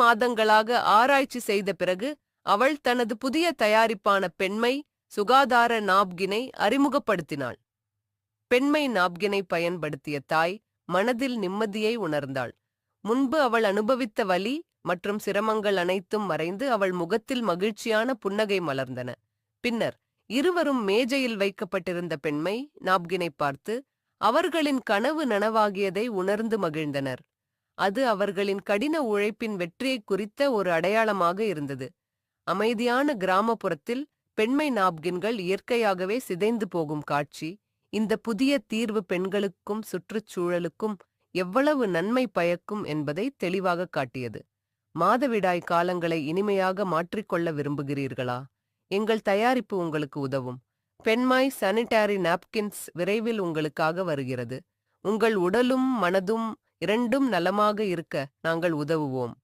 மாதங்களாக ஆராய்ச்சி செய்த பிறகு அவள் தனது புதிய தயாரிப்பான பெண்மை சுகாதார நாப்கினை அறிமுகப்படுத்தினாள். பெண்மை நாப்கினை பயன்படுத்திய தாய் மனதில் நிம்மதியை உணர்ந்தாள். முன்பு அவள் அனுபவித்த வலி மற்றும் சிரமங்கள் அனைத்தும் மறைந்து அவள் முகத்தில் மகிழ்ச்சியான புன்னகை மலர்ந்தன. பின்னர் இருவரும் மேஜையில் வைக்கப்பட்டிருந்த பெண்மை நாப்கினை பார்த்து அவர்களின் கனவு நனவாகியதை உணர்ந்து மகிழ்ந்தனர். அது அவர்களின் கடின உழைப்பின் வெற்றியை குறித்த ஒரு அடையாளமாக இருந்தது. அமைதியான கிராமப்புறத்தில் பெண்மை நாப்கின்கள் இயற்கையாகவே சிதைந்து போகும் காட்சி இந்த புதிய தீர்வு பெண்களுக்கும் சுற்றுச்சூழலுக்கும் எவ்வளவு நன்மை பயக்கும் என்பதை தெளிவாக காட்டியது. மாதவிடாய் காலங்களை இனிமையாக மாற்றிக்கொள்ள விரும்புகிறீர்களா? எங்கள் தயாரிப்பு உங்களுக்கு உதவும். பெண்மாய் சானிட்டரி நாப்கின்ஸ் விரைவில் உங்களுக்காக வருகிறது. உங்கள் உடலும் மனதும் இரண்டும் நலமாக இருக்க நாங்கள் உதவுவோம்.